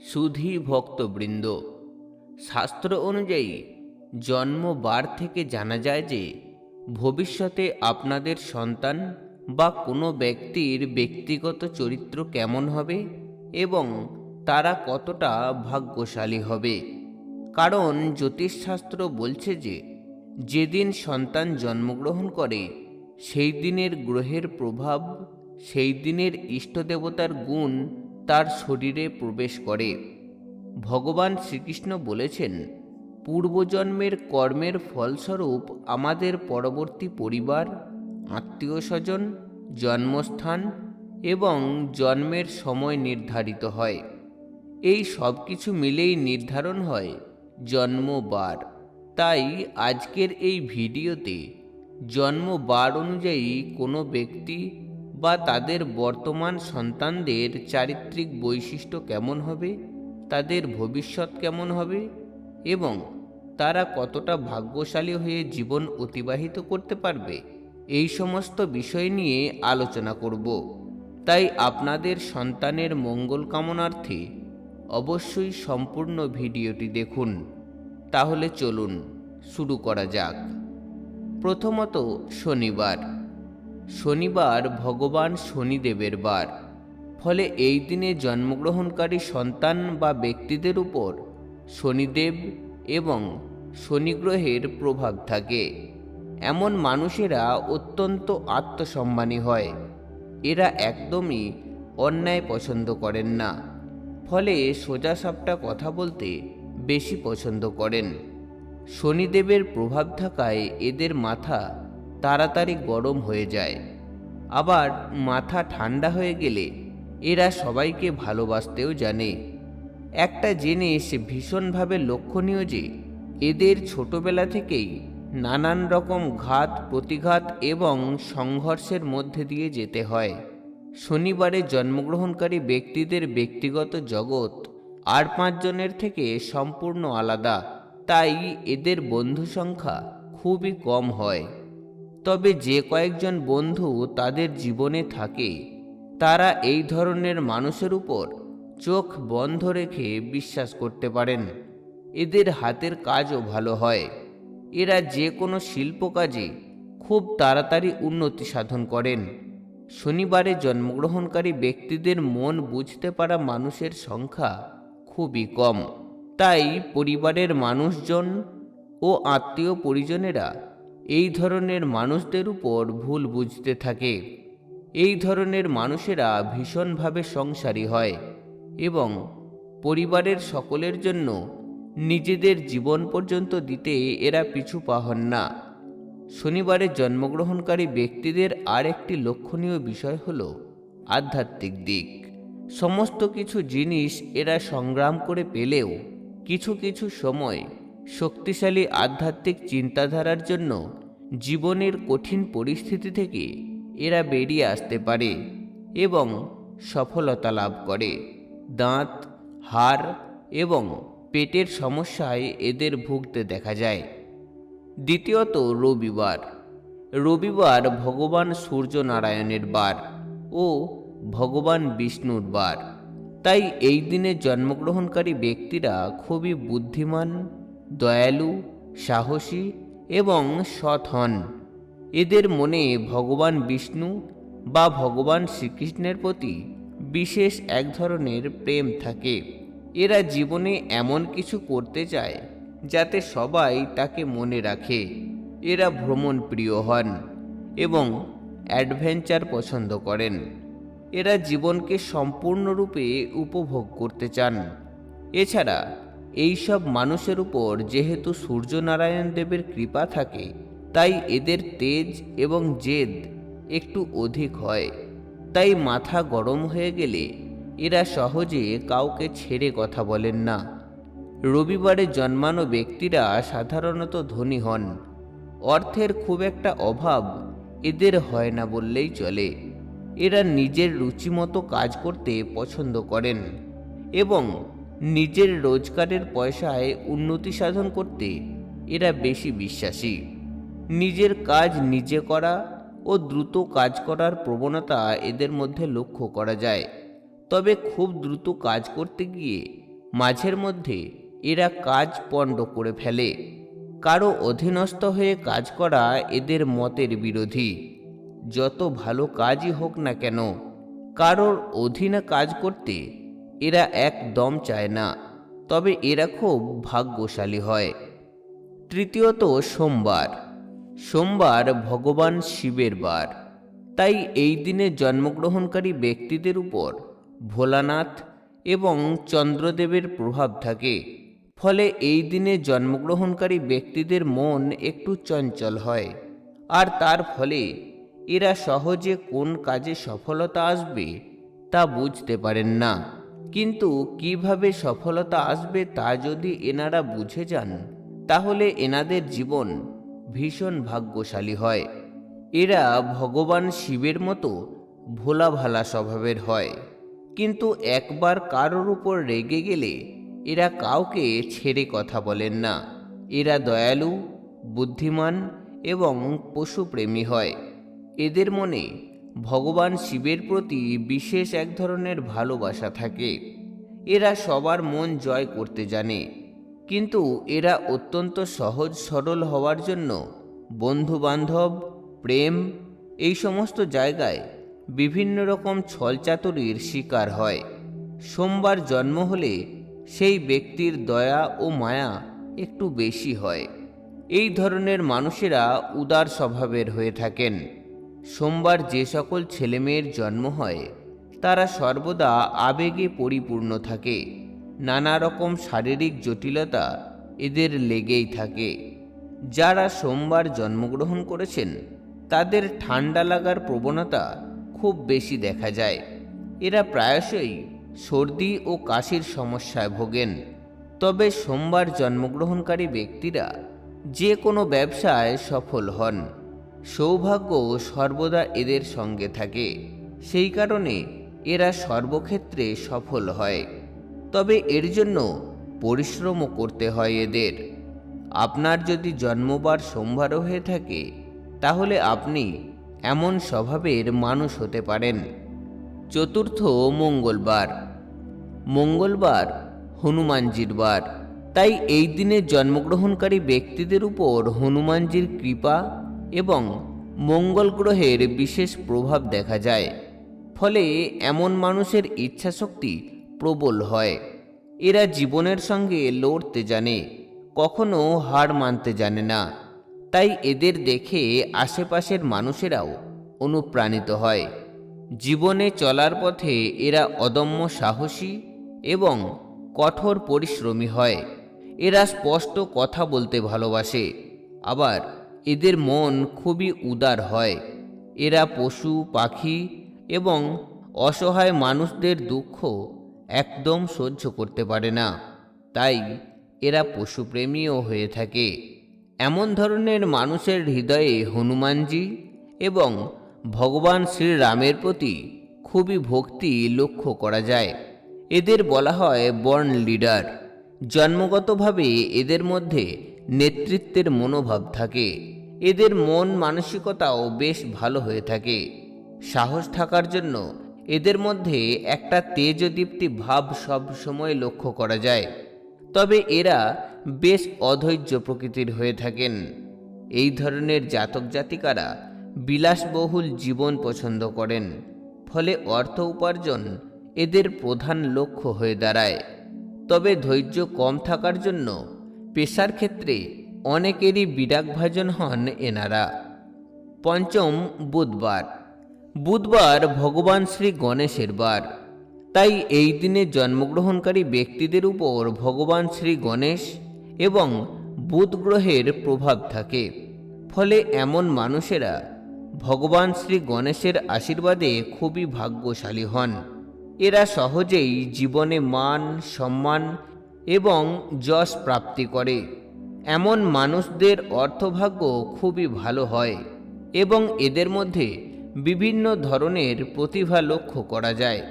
সুধী ভক্তবৃন্দ শাস্ত্র অনুযায়ী জন্ম বার থেকে জানা যায় যে ভবিষ্যতে আপনাদের সন্তান বা কোনো ব্যক্তির ব্যক্তিগত চরিত্র কেমন হবে এবং তারা কতটা ভাগ্যশালী হবে। কারণ জ্যোতিষশাস্ত্র বলছে যে যেদিন সন্তান জন্মগ্রহণ করে, সেই দিনের গ্রহের প্রভাব, সেই দিনের ইষ্টদেবতার গুণ তার শরীরে প্রবেশ করে। ভগবান শ্রীকৃষ্ণ বলেছেন, পূর্বজন্মের কর্মের ফলস্বরূপ আমাদের পরবর্তী পরিবার আত্মীয় স্বজন জন্মস্থান এবং জন্মের সময় নির্ধারিত হয়। এই সব কিছু মিলেই নির্ধারণ হয় জন্মবার। তাই আজকের এই ভিডিওতে জন্মবার অনুযায়ী কোনো ব্যক্তি বা তাদের বর্তমান সন্তানদের চারিত্রিক বৈশিষ্ট্য কেমন হবে? তাদের ভবিষ্যৎ কেমন হবে? এবং তারা কতটা ভাগ্যশালী হয়ে জীবন অতিবাহিত করতে পারবে? এই সমস্ত বিষয় নিয়ে আলোচনা করব। তাই আপনাদের সন্তানের মঙ্গল কামনার্থে অবশ্যই সম্পূর্ণ ভিডিওটি দেখুন। তাহলে চলুন, শুরু করা যাক। প্রথমত শনিবার। শনিবার ভগবান শনিদেবের বার। ফলে এই দিনে জন্মগ্রহণকারী সন্তান বা ব্যক্তিদের উপর শনিদেব এবং শনিগ্রহের প্রভাব থাকে। এমন মানুষেরা অত্যন্ত আত্মসম্মানী হয়। এরা একদমই অন্যায় পছন্দ করেন না। ফলে সোজাসাপটা কথা বলতে বেশি পছন্দ করেন। শনিদেবের প্রভাব থাকায় এদের মাথা তাড়াতাড়ি গরম হয়ে যায়। আবার মাথা ঠান্ডা হয়ে গেলে এরা সবাইকে ভালোবাসতেও জানে। একটা জিনিস ভীষণভাবে লক্ষণীয় যে, এদের ছোটবেলা থেকেই নানান রকম ঘাত, প্রতিঘাত এবং সংঘর্ষের মধ্যে দিয়ে যেতে হয়। শনিবারে জন্মগ্রহণকারী ব্যক্তিদের ব্যক্তিগত জগৎ আর পাঁচজনের থেকে সম্পূর্ণ আলাদা, তাই এদের বন্ধু সংখ্যা খুবই কম হয়। তবে যে কয়েকজন বন্ধু তাদের জীবনে থাকে, তারা এই ধরনের মানুষের উপর চোখ বন্ধ রেখে বিশ্বাস করতে পারেন। এদের হাতের কাজও ভালো হয়। এরা যে কোনো শিল্প কাজে খুব তাড়াতাড়ি উন্নতি সাধন করেন। শনিবারে জন্মগ্রহণকারী ব্যক্তিদের মন বুঝতে পারা মানুষের সংখ্যা খুবই কম। তাই পরিবারের মানুষজন ও আত্মীয় পরিজনেরা এই ধরনের মানুষদের উপর ভুল বুঝতে থাকে। এই ধরনের মানুষেরা ভীষণভাবে সংসারী হয় এবং পরিবারের সকলের জন্য নিজেদের জীবন পর্যন্ত দিতে এরা পিছু পাহন না। শনিবারে জন্মগ্রহণকারী ব্যক্তিদের আর একটি লক্ষণীয় বিষয় হল আধ্যাত্মিক দিক। সমস্ত কিছু জিনিস এরা সংগ্রাম করে পেলেও কিছু কিছু সময় শক্তিশালী আধ্যাত্মিক চিন্তাধারার জন্য জীবনের কঠিন পরিস্থিতি থেকে এরা বেরিয়ে আসতে পারে এবং সফলতা লাভ করে। দাঁত, হাড় এবং পেটের সমস্যায় এদের ভুগতে দেখা যায়। দ্বিতীয়ত রবিবার। রবিবার ভগবান সূর্যনারায়ণের বার ও ভগবান বিষ্ণুর বার। তাই এই দিনে জন্মগ্রহণকারী ব্যক্তিরা খুবই বুদ্ধিমান দয়ালু, সাহসী এবং সৎ হন। এদের মনে ভগবান বিষ্ণু বা ভগবান শ্রীকৃষ্ণের প্রতি বিশেষ এক ধরনের প্রেম থাকে। এরা জীবনে এমন কিছু করতে চায় যাতে সবাই তাকে মনে রাখে। এরা ভ্রমণ প্রিয় হন এবং অ্যাডভেঞ্চার পছন্দ করেন। এরা জীবনকে সম্পূর্ণরূপে উপভোগ করতে চান। এছাড়া এইসব মানুষের উপর যেহেতু সূর্যনারায়ণ দেবের কৃপা থাকে, তাই এদের তেজ এবং জেদ একটু অধিক হয়। তাই মাথা গরম হয়ে গেলে এরা সহজে কাউকে ছেড়ে কথা বলেন না। রবিবারে জন্মানো ব্যক্তিরা সাধারণত ধনী হন। অর্থের খুব একটা অভাব এদের হয় না বললেই চলে। এরা নিজের রুচিমতো কাজ করতে পছন্দ করেন এবং নিজের রোজগারের পয়সায় উন্নতি সাধন করতে এরা বেশি বিশ্বাসী। নিজের কাজ নিজে করা ও দ্রুত কাজ করার প্রবণতা এদের মধ্যে লক্ষ্য করা যায়। তবে খুব দ্রুত কাজ করতে গিয়ে মাঝের মধ্যে এরা কাজ পণ্ড করে ফেলে। কারও অধীনস্থ হয়ে কাজ করা এদের মতের বিরোধী। যত ভালো কাজই হোক না কেন, কারোর অধীনে কাজ করতে এরা একদম চায় না, তবে এরা খুব ভাগ্যশালী হয়। তৃতীয়ত সোমবার। সোমবার ভগবান শিবের বার। তাই এই দিনে জন্মগ্রহণকারী ব্যক্তিদের উপর ভোলানাথ এবং চন্দ্রদেবের প্রভাব থাকে। ফলে এই দিনে জন্মগ্রহণকারী ব্যক্তিদের মন একটু চঞ্চল হয়। আর তার ফলে এরা সহজে কোন কাজে সফলতা আসবে তা বুঝতে পারেন না। কিন্তু কীভাবে সফলতা আসবে তা যদি এনারা বুঝে যান, তাহলে এনাদের জীবন ভীষণ ভাগ্যশালী হয়। এরা ভগবান শিবের মতো ভোলা ভালা স্বভাবের হয়। কিন্তু একবার কারোর উপর রেগে গেলে এরা কাউকে ছেড়ে কথা বলেন না। এরা দয়ালু, বুদ্ধিমান এবং পশুপ্রেমী হয়। এদের মনে ভগবান শিবের প্রতি বিশেষ এক ধরনের ভালোবাসা থাকে। এরা সবার মন জয় করতে জানে। কিন্তু এরা অত্যন্ত সহজ সরল হওয়ার জন্য বন্ধু বান্ধব প্রেম, এই সমস্ত জায়গায় বিভিন্ন রকম ছলচাতুরির শিকার হয়। সোমবার জন্ম হলে সেই ব্যক্তির দয়া ও মায়া একটু বেশি হয়। এই ধরনের মানুষেরা উদার স্বভাবের হয়ে থাকেন। সোমবার যে সকল ছেলেমেয়ের জন্ম হয়, তারা সর্বদা আবেগে পরিপূর্ণ থাকে। নানা রকম শারীরিক জটিলতা এদের লেগেই থাকে। যারা সোমবার জন্মগ্রহণ করেছেন, তাদের ঠান্ডা লাগার প্রবণতা খুব বেশি দেখা যায়। এরা প্রায়শই সর্দি ও কাশির সমস্যায় ভোগেন। তবে সোমবার জন্মগ্রহণকারী ব্যক্তিরা যে কোনো ব্যবসায় সফল হন। সৌভাগ্য সর্বদা এদের সঙ্গে থাকে। সেই কারণে এরা সর্বক্ষেত্রে সফল হয়। তবে এর জন্য পরিশ্রমও করতে হয় এদের। আপনার যদি জন্মবার সোমবারও হয়ে থাকে, তাহলে আপনি এমন স্বভাবের মানুষ হতে পারেন। চতুর্থ মঙ্গলবার। মঙ্গলবার হনুমানজির বার। তাই এই দিনে জন্মগ্রহণকারী ব্যক্তিদের উপর হনুমানজির কৃপা এবং মঙ্গল গ্রহের বিশেষ প্রভাব দেখা যায়, ফলে এমন মানুষের ইচ্ছাশক্তি প্রবল হয়। এরা জীবনের সঙ্গে লড়তে জানে, কখনো হার মানতে জানে না। তাই এদের দেখে আশেপাশের মানুষেরাও অনুপ্রাণিত হয়। জীবনে চলার পথে এরা অদম্য সাহসী এবং কঠোর পরিশ্রমী হয়। এরা স্পষ্ট কথা বলতে ভালোবাসে, আবার এদের মন খুবই উদার হয়। এরা পশু, পাখি এবং অসহায় মানুষদের দুঃখ একদম সহ্য করতে পারে না। তাই এরা পশুপ্রেমীও হয়ে থাকে। এমন ধরনের মানুষের হৃদয়ে হনুমানজি এবং ভগবান শ্রীরামের প্রতি খুবই ভক্তি লক্ষ্য করা যায়। এদের বলা হয় বর্ন লিডার। জন্মগতভাবে এদের মধ্যে নেতৃত্বের মনোভাব থাকে। এদের মন মানসিকতাও বেশ ভালো হয়ে থাকে। সাহস থাকার জন্য এদের মধ্যে একটা তেজদীপ্তি ভাব সব সময় লক্ষ্য করা যায়। তবে এরা বেশ অধৈর্য প্রকৃতির হয়ে থাকেন। এই ধরনের জাতক জাতিকারা বিলাসবহুল জীবন পছন্দ করেন, ফলে অর্থ উপার্জন এদের প্রধান লক্ষ্য হয়ে দাঁড়ায়। তবে ধৈর্য কম থাকার জন্য পেশার ক্ষেত্রে অনেকেরই বিরাগভাজন হন এনারা। পঞ্চম বুধবার। বুধবার ভগবান শ্রী গণেশের বার। তাই এই দিনে জন্মগ্রহণকারী ব্যক্তিদের উপর ভগবান শ্রী গণেশ এবং বুধ গ্রহের প্রভাব থাকে। ফলে এমন মানুষেরা ভগবান শ্রী গণেশের আশীর্বাদে খুবই ভাগ্যশালী হন। এরা সহজেই জীবনে মান, সম্মান এবং যশ প্রাপ্তি করে। এমন মানুষদের অর্থভাগ্য খুবই ভালো হয় এবং এদের মধ্যে বিভিন্ন ধরনের প্রতিভা লক্ষ্য করা যায়।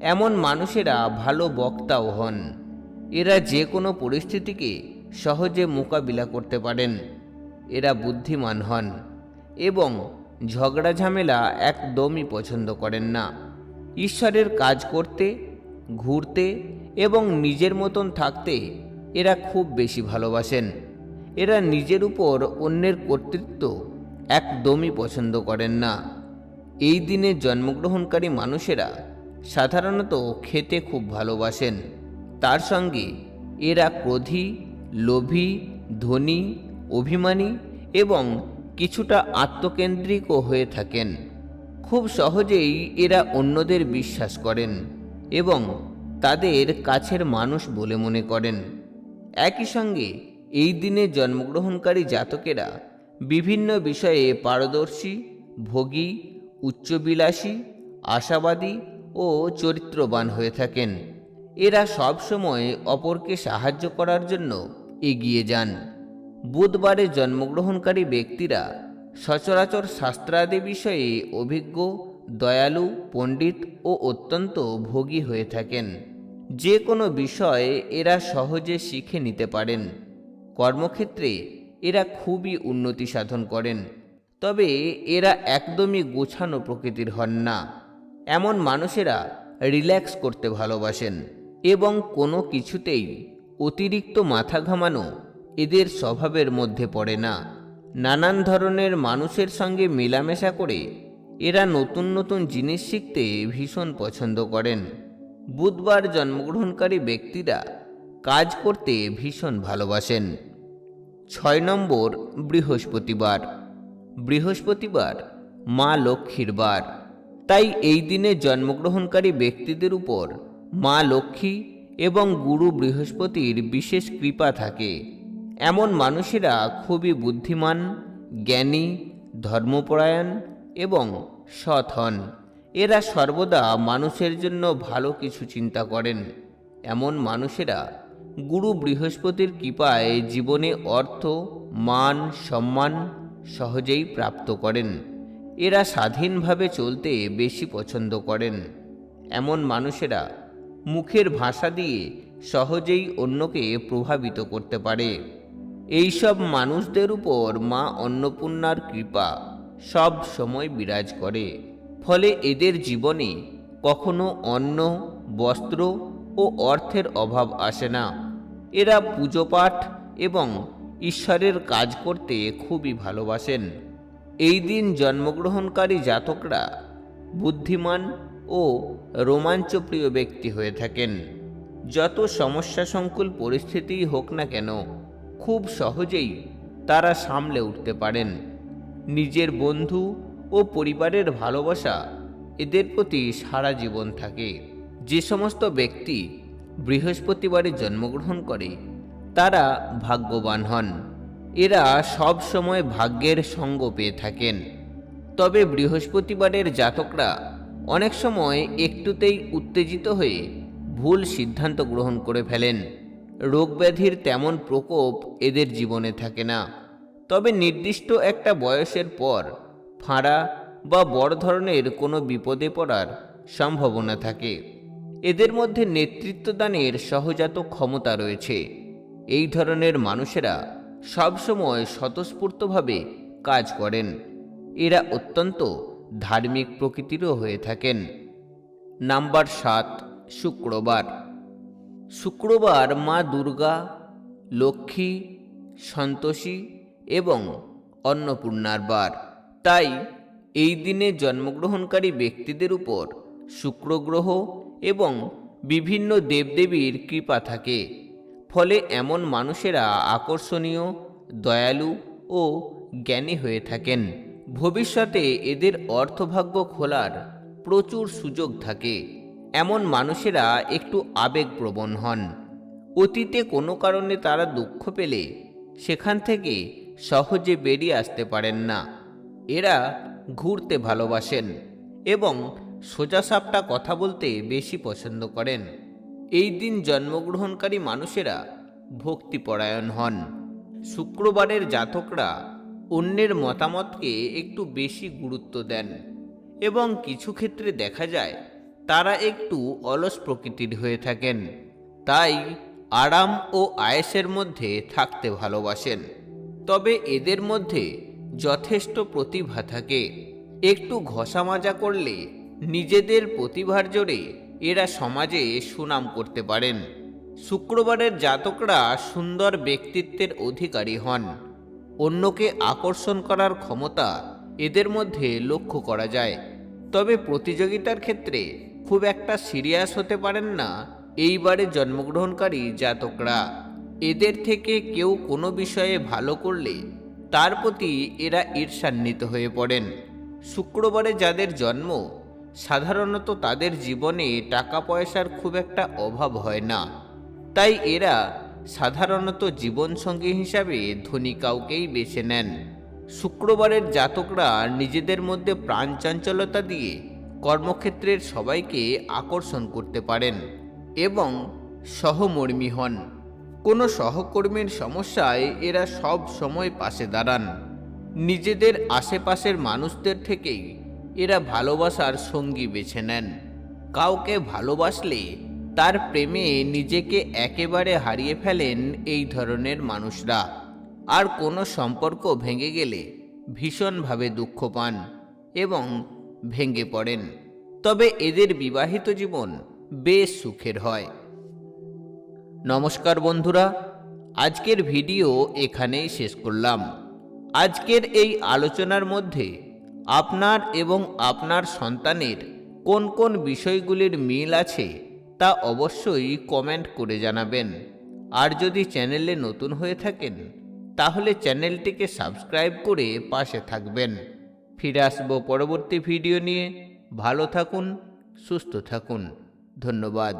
এমন মানুষেরা ভালো বক্তাও হন। এরা যে কোনো পরিস্থিতিকে সহজে মোকাবিলা করতে পারেন। এরা বুদ্ধিমান হন এবং ঝগড়া ঝামেলা একদমই পছন্দ করেন না। ঈশ্বরের কাজ করতে, ঘুরতে এবং নিজের মতন থাকতে এরা খুব বেশি ভালোবাসেন। এরা নিজের উপর অন্যের কর্তৃত্ব একদমই পছন্দ করেন না। এই দিনে জন্মগ্রহণকারী মানুষেরা সাধারণত খেতে খুব ভালোবাসেন। তার সঙ্গে এরা ক্রোধী, লোভী, ধনী, অভিমানী এবং কিছুটা আত্মকেন্দ্রিকও হয়ে থাকেন। খুব সহজেই এরা অন্যদের বিশ্বাস করেন এবং তাদের কাছের মানুষ বলে মনে করেন। একই সঙ্গে এই দিনে জন্মগ্রহণকারী জাতকেরা বিভিন্ন বিষয়ে পারদর্শী, ভোগী, উচ্চবিলাসী, আশাবাদী ও চরিত্রবান হয়ে থাকেন। এরা সবসময় অপরকে সাহায্য করার জন্য এগিয়ে যান। বুধবারে জন্মগ্রহণকারী ব্যক্তিরা সচরাচর শাস্ত্রাদি বিষয়ে অভিজ্ঞ দয়ালু, পণ্ডিত ও অত্যন্ত ভোগী হয়ে থাকেন। যে কোনো বিষয়ে এরা সহজে শিখে নিতে পারেন। কর্মক্ষেত্রে এরা খুবই উন্নতি সাধন করেন। তবে এরা একদমই গোছানো প্রকৃতির হন না। এমন মানুষেরা রিল্যাক্স করতে ভালোবাসেন এবং কোনো কিছুতেই অতিরিক্ত মাথা ঘামানো এদের স্বভাবের মধ্যে পড়ে না। নানান ধরনের মানুষের সঙ্গে মেলামেশা করে এরা নতুন নতুন জিনিস শিখতে ভীষণ পছন্দ করেন। বুধবার জন্মগ্রহণকারী ব্যক্তিরা কাজ করতে ভীষণ ভালোবাসেন। ছয় নম্বর, বৃহস্পতিবার। বৃহস্পতিবার মা লক্ষ্মীর বার। তাই এই দিনে জন্মগ্রহণকারী ব্যক্তিদের উপর মা লক্ষ্মী এবং গুরু বৃহস্পতির বিশেষ কৃপা থাকে। এমন মানুষেরা খুবই বুদ্ধিমান, জ্ঞানী, ধর্মপরায়ণ এবং সৎ হন। এরা সর্বদা মানুষের জন্য ভালো কিছু চিন্তা করেন। এমন মানুষেরা গুরু বৃহস্পতির কৃপায় জীবনে অর্থ, মান, সম্মান সহজেই প্রাপ্ত করেন। এরা স্বাধীনভাবে চলতে বেশি পছন্দ করেন। এমন মানুষেরা মুখের ভাষা দিয়ে সহজেই অন্যকে প্রভাবিত করতে পারে। এইসব মানুষদের উপর মা অন্নপূর্ণার কৃপা। সব সময় বিরাজ করে। ফলে এদের জীবনে কখনো অন্ন, বস্ত্র ও অর্থের অভাব আসে না। এরা পুজো পাঠ এবং ঈশ্বরের কাজ করতে খুবই ভালোবাসেন। এই দিন জন্মগ্রহণকারী জাতকরা বুদ্ধিমান ও রোমাঞ্চপ্রিয় ব্যক্তি হয়ে থাকেন। যত সমস্যা সংকুল পরিস্থিতিই হোক না কেন, খুব সহজেই তারা সামলে উঠতে পারেন। নিজের বন্ধু ও পরিবারের ভালোবাসা এদের প্রতি সারা জীবন থাকে। যে সমস্ত ব্যক্তি বৃহস্পতিবারে জন্মগ্রহণ করে, তারা ভাগ্যবান হন। এরা সব সময় ভাগ্যের সঙ্গ পেয়ে থাকেন। তবে বৃহস্পতিবারের জাতকরা অনেক সময় একটুতেই উত্তেজিত হয়ে ভুল সিদ্ধান্ত গ্রহণ করে ফেলেন। রোগব্যাধির তেমন প্রকোপ এদের জীবনে থাকে না। তবে নির্দিষ্ট একটা বয়সের পর ফাঁড়া বা বড় ধরনের কোনো বিপদে পড়ার সম্ভাবনা থাকে। এদের মধ্যে নেতৃত্বদানের সহজাত ক্ষমতা রয়েছে। এই ধরনের মানুষেরা সবসময় স্বতঃস্ফূর্তভাবে কাজ করেন। এরা অত্যন্ত ধার্মিক প্রকৃতিরও হয়ে থাকেন। নাম্বার সাত, শুক্রবার। শুক্রবার মা দুর্গা, লক্ষ্মী, সন্তোষী এবং অন্নপূর্ণার বার। তাই এই দিনে জন্মগ্রহণকারী ব্যক্তিদের উপর শুক্র গ্রহ এবং বিভিন্ন দেবদেবীর কৃপা থাকে। ফলে এমন মানুষেরা আকর্ষণীয়, দয়ালু ও জ্ঞানী হয়ে থাকেন। ভবিষ্যতে এদের অর্থভাগ্য খোলার প্রচুর সুযোগ থাকে। এমন মানুষেরা একটু আবেগপ্রবণ হন। অতীতে কোনো কারণে তারা দুঃখ পেলে সেখান থেকে সহজে বেরিয়ে আসতে পারেন না। এরা ঘুরতে ভালোবাসেন এবং সোজাসাপটা কথা বলতে বেশি পছন্দ করেন। এই দিন জন্মগ্রহণকারী মানুষেরা ভক্তিপরায়ণ হন। শুক্রবারের জাতকরা অন্যের মতামতকে একটু বেশি গুরুত্ব দেন এবং কিছু ক্ষেত্রে দেখা যায় তারা একটু অলস প্রকৃতির হয়ে থাকেন। তাই আরাম ও আয়েসের মধ্যে থাকতে ভালোবাসেন। তবে এদের মধ্যে যথেষ্ট প্রতিভা থাকে। একটু ঘষা মাজা করলে নিজেদের প্রতিভার জোরে এরা সমাজে সুনাম করতে পারেন। শুক্রবারের জাতকরা সুন্দর ব্যক্তিত্বের অধিকারী হন। অন্যকে আকর্ষণ করার ক্ষমতা এদের মধ্যে লক্ষ্য করা যায়। তবে প্রতিযোগিতার ক্ষেত্রে খুব একটা সিরিয়াস হতে পারেন না এইবারে জন্মগ্রহণকারী জাতকরা। এদের থেকে কেউ কোনো বিষয়ে ভালো করলে তার প্রতি এরা ঈর্ষান্বিত হয়ে পড়েন। শুক্রবারে যাদের জন্ম, সাধারণত তাদের জীবনে টাকা পয়সার খুব একটা অভাব হয় না। তাই এরা সাধারণত জীবনসঙ্গী হিসাবে ধনী কাউকেই বেছে নেন। শুক্রবারের জাতকরা নিজেদের মধ্যে প্রাণ চাঞ্চলতা দিয়ে কর্মক্ষেত্রের সবাইকে আকর্ষণ করতে পারেন এবং সহমর্মী হন। কোনো সহকর্মীর সমস্যায় এরা সব সময় পাশে দাঁড়ান। নিজেদের আশেপাশের মানুষদের থেকেই এরা ভালোবাসার সঙ্গী বেছে নেন। কাউকে ভালোবাসলে তার প্রেমে নিজেকে একেবারে হারিয়ে ফেলেন এই ধরনের মানুষরা। আর কোনো সম্পর্ক ভেঙে গেলে ভীষণভাবে দুঃখ পান এবং ভেঙে পড়েন। তবে এদের বিবাহিত জীবন বেশ সুখের হয়। নমস্কার বন্ধুরা, আজকের ভিডিও এখানেই শেষ করলাম। আজকের এই আলোচনার মধ্যে আপনার এবং আপনার সন্তানের কোন কোন বিষয়গুলির মিল আছে তা অবশ্যই কমেন্ট করে জানাবেন। আর যদি চ্যানেলে নতুন হয়ে থাকেন, তাহলে চ্যানেলটিকে সাবস্ক্রাইব করে পাশে থাকবেন। ফিরে আসব পরবর্তী ভিডিও নিয়ে। ভালো থাকুন, সুস্থ থাকুন। ধন্যবাদ।